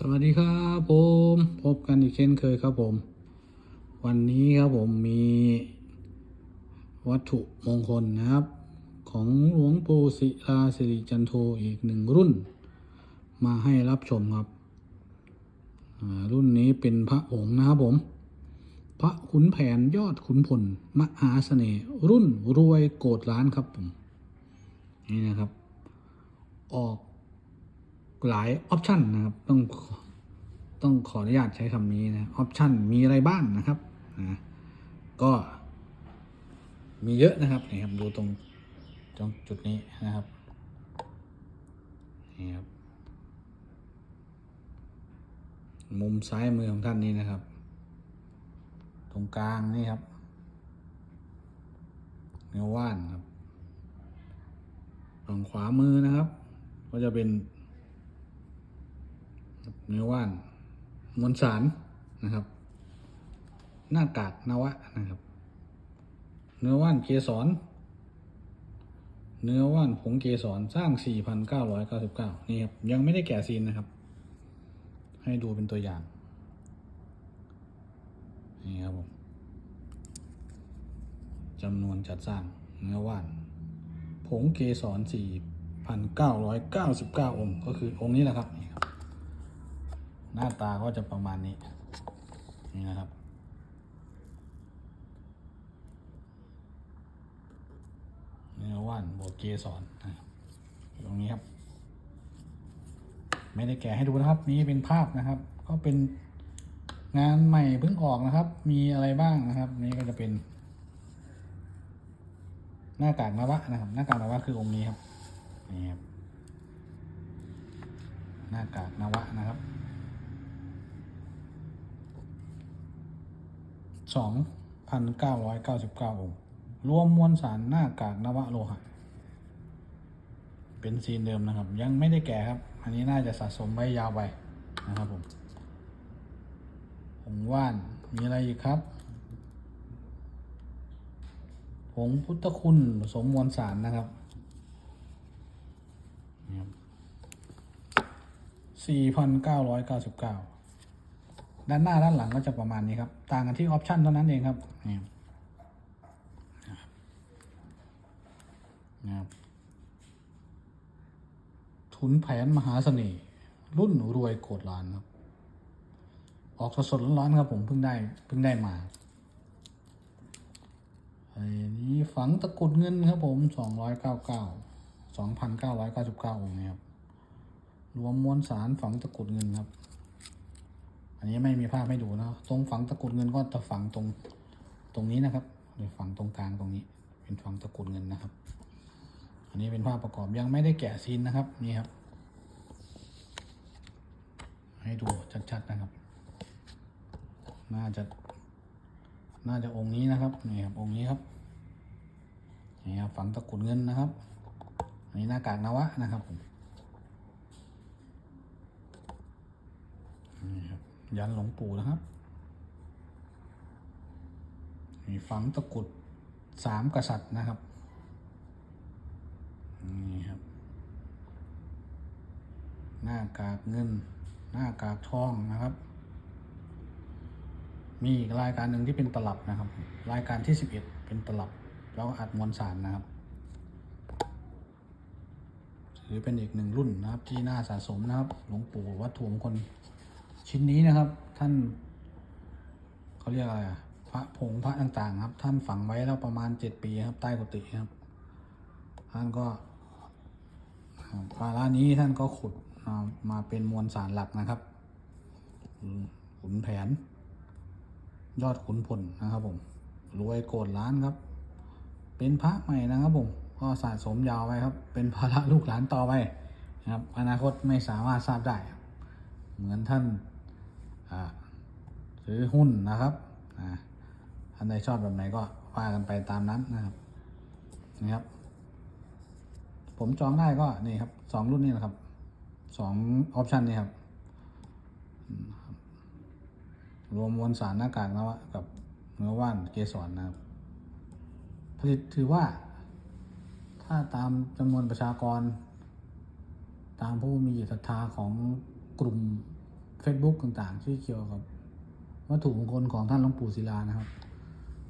สวัสดีครับผมพบกันอีกเช่นเคยครับผม วันนี้ครับผมมีวัตถุมงคลนะครับ ของหลวงปู่ศิลาสิริจันโทอีกหนึ่งรุ่น มาให้รับชมครับรุ่นนี้เป็นพระผงส์นะครับผม พระขุนแผนยอดขุนพลมหาเสน่ห์รุ่นรวยโกดล้านครับผมนี่นะครับ ออก หลายออปชันนะครับ ต้องต้องขออนุญาตใช้คำนี้นะออปชันมีอะไรบ้างนะครับนะก็มีเยอะนะครับนี่ครับดูตรงตรงจุดนี้นะครับนี่ครับ มุมซ้ายมือของท่านนี้นะครับ ตรงกลางนี่ครับเนื้อว่านครับฝั่งขวามือนะครับ ก็จะเป็น เนื้อว่านมวลสารนะครับ หน้ากากนวะนะครับ เนื้อว่านเกสรเนื้อว่านผงเกสรสร้าง 4,999 นี่ครับ ยังไม่ได้แกะซีนนะครับ ให้ดูเป็นตัวอย่าง นี่ครับผมจำนวนจัดสร้างเนื้อว่าน ผงเกสร 4,999 องค์ ก็คือองค์นี้แหละครับนี่ครับ หน้าตาก็จะประมาณนี้ นี่นะครับ เนื้อว่านโบวกเกสรนตรงนี้ครับ ไม่ได้แกะให้ดูนะครับ นี่เป็นภาพนะครับ ก็เป็นงานใหม่เพิ่งออกนะครับ มีอะไรบ้างนะครับ นี่ก็จะเป็น หน้ากากนวะนะครับ หน้ากากนวะคือองค์นี้ครับนี่ครับหน้ากากนวะนะครับ 2,999 องค์ รวมมวลสารหน้ากากนวโลหะ เป็นซีนเดิมนะครับ ยังไม่ได้แก่ครับ อันนี้น่าจะสะสมไว้ยาวไปนะครับผมผงว่าน มีอะไรอีกครับ ผงพุทธคุณสมมวลสารนะครับ4,999 ด้านหน้าด้านหลังก็จะประมาณนี้ครับ ต่างกันที่ออปชันเท่านั้นเองครับนี่นะครับทุนแผนมหาเสน่ห์รุ่นรวยโกดล้านครับ ออกสดๆร้อนๆครับผมเพิ่งได้เพิ่งได้มาไอ้นี้ฝังตะกุดเงินครับผมสองร้อยเก้าเก้าสองพันเก้าร้อยเก้าสิบเก้าองค์ครับรวมมวลสารฝังตะกุดเงินครับ นนี้ไม่มีภาพให้ดูนะตรงฝังตะกรุดเงินก็จะฝังตรงตรงนี้นะครับหรือฝังตรงกลางตรงนี้ เป็นฝังตะกรุดเงินนะครับ อันนี้เป็นภาพประกอบยังไม่ได้แกะซีนนะครับนี่ครับ ให้ดูชัดๆนะครับ น่าจะ น่าจะองค์นี้นะครับนี่ครับองค์นี้ครับนี่ครับฝังตะกรุดเงินนะครับอันนี้หน้ากากนวะนะครับผมนี่ครับ ยันหลวงปู่นะครับมีฝังตะกรุดสามกษัตริย์นะครับ นี่ครับ หน้ากากเงิน หน้ากากทองนะครับ มีอีกรายการหนึ่งที่เป็นตลับนะครับ รายการที่สิบเอ็ดเป็นตลับ แล้วอัดมวลสารนะครับถือเป็นอีกหนึ่งรุ่นนะครับที่น่าสะสมนะครับ หลวงปู่วัตถุมงคล ชิ้นนี้นะครับ ท่านเขาเรียกอะไรพระผงพระต่างๆ ครับ ท่านฝังไว้แล้วประมาณเจ็ดปีครับ ใต้กุฏิครับ ท่านก็ภาระนี้ท่านก็ขุดมามาเป็นมวลสารหลักนะครับขุนแผน ยอดขุนพลนะครับผมรวยโกดล้านครับ เป็นพระใหม่นะครับผมก็สะสมยาวไว้ครับ เป็นภาระลูกหลานต่อไปนะครับ อนาคตไม่สามารถทราบได้ เหมือนท่าน ซื้อหุ้นนะครับอ่าท่านใดชอบแบบไหนก็ว่ากันไปตามนั้นนะครับนี่ครับ ผมจองได้ก็นี่ครับสองรุ่นนี้นะครับสองออปชันนี้ครับ รวมมวลสารหน้ากากนวะกับเนื้อว่านเกสรนะครับ ผลิตถือว่า ถ้าตามจำนวนประชากร ตามผู้มีศรัทธาของกลุ่ม Facebook ต่างๆ ที่เกี่ยวกับวัตถุมงคลของท่านหลวงปู่ศิลานะครับ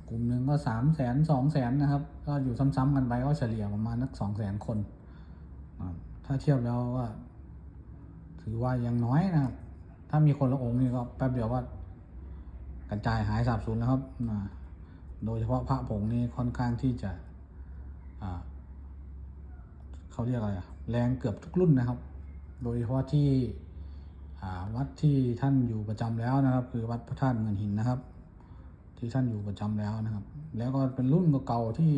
กลุ่มหนึ่งก็สามแสนสองแสนนะครับ ก็อยู่ซ้ำๆกันไปก็เฉลี่ยประมาณนักสองแสนคน ถ้าเทียบแล้วก็ถือว่ายังน้อยนะครับ ถ้ามีคนละองค์นี่ก็แป๊บเดียวก็กระจายหายสาบสูญแล้วครับ โดยเฉพาะพระผงนี่ค่อนข้างที่จะเขาเรียกอะไรแรงเกือบทุกรุ่นนะครับ โดยเฉพาะที่ วัดที่ท่านอยู่ประจำแล้วนะครับ คือวัดพระธาตุเงินหินนะครับ ที่ท่านอยู่ประจำแล้วนะครับ แล้วก็เป็นรุ่นเก่าที่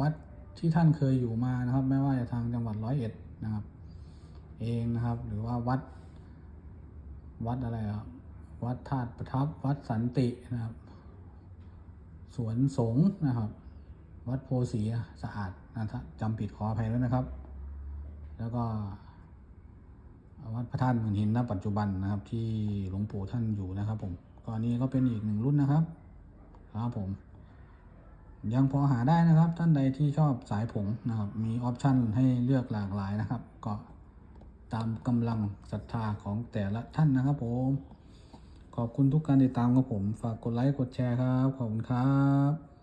วัดที่ท่านเคยอยู่มานะครับ ไม่ว่าจะทางจังหวัดร้อยเอ็ดนะครับ เองนะครับ หรือว่าวัด วัดอะไรครับวัดธาตุประทับวัดสันตินะครับ สวนสงฆ์นะครับ วัดโพสีสะอาดนะจำผิดขออภัยด้วยนะครับ แล้วก็ ระธาตุหมื่นหินณปัจจุบันนะครับ ที่หลวงปู่ท่านอยู่นะครับ ผมก็อนนี้ก็เป็นอีกหนึ่งรุ่นนะครับ ครับผม ยังพอหาได้นะครับ ท่านใดที่ชอบสายผงนะครับ มีออปชันให้เลือกหลากหลายนะครับ ก็ตามกำลังศรัทธาของแต่ละท่านนะครับ ผม ขอบคุณทุกการติดตามครับผม ฝากกดไลค์กดแชร์ครับ ขอบคุณครับ